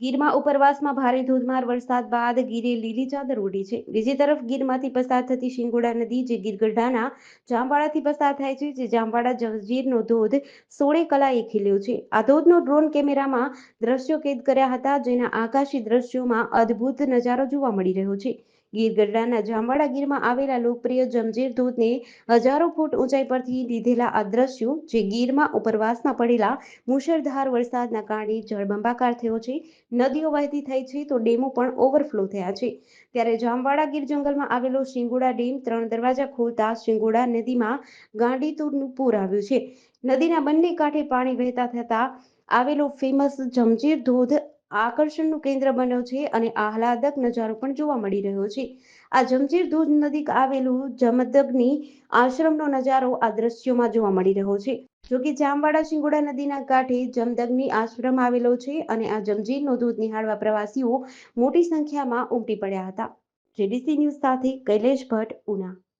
ગીરમાં ઉપરવાસમાં ભારે ધોધમાર વરસાદ બાદ ગીરે લીલી ચાદર ઉડી છે. બીજી તરફ ગીરમાંથી પસાર થતી શિંગોડા નદી જે ગીરગઢાના જામવાડાથી પસાર થાય છે, જે જામવાડા જંજીરનો ધોધ સોળે કલાએ ખીલ્યો છે. આ ધોધનો ડ્રોન કેમેરામાં દ્રશ્યો કેદ કર્યા હતા, જેના આકાશી દ્રશ્યોમાં અદ્ભુત નજારો જોવા મળી રહ્યો છે. ગીર ગઢડાના જામવાડા ગીરમાં આવેલા લોકપ્રિય જમજીર ધોધને હજારો ફૂટ ઊંચાઈ પરથી લીધેલા આ જે ગીરમાં ઉપરવાસમાં પડેલા મુશળધાર વરસાદના કારણે જળબંબાકાર થયો છે. નદીઓ વહેતી થઈ છે તો ડેમો પણ ઓવરફ્લો થયા છે. ત્યારે જામવાડા ગીર જંગલમાં આવેલો શિંગોડા ડેમ ત્રણ દરવાજા ખોલતા શિંગોડા નદીમાં ગાંડીતુરનું પૂર આવ્યું છે. નદીના બંને કાંઠે પાણી વહેતા થતા આવેલો ફેમસ જમજીર ધોધ આકર્ષણનું કેન્દ્ર બન્યો છે અને આહલાદક નજારો પણ જોવા મળી રહ્યો છે. આ જમજીર ધોધ નદીક આવેલું જમદગ્નિ આશ્રમનો નજારો આ દ્રશ્યોમાં જોવા મળી રહ્યો છે. જો કે જામવાડા શિંગોડા નદીના કાંઠે જમદગ્નિ આશ્રમ આવેલો છે અને આ જમજીરનો ધોધ નિહાળવા પ્રવાસીઓ મોટી સંખ્યામાં ઉમટી પડ્યા હતા. જેડીસી ન્યૂઝ સાથે કૈલેશ ભટ્ટ, ઉના.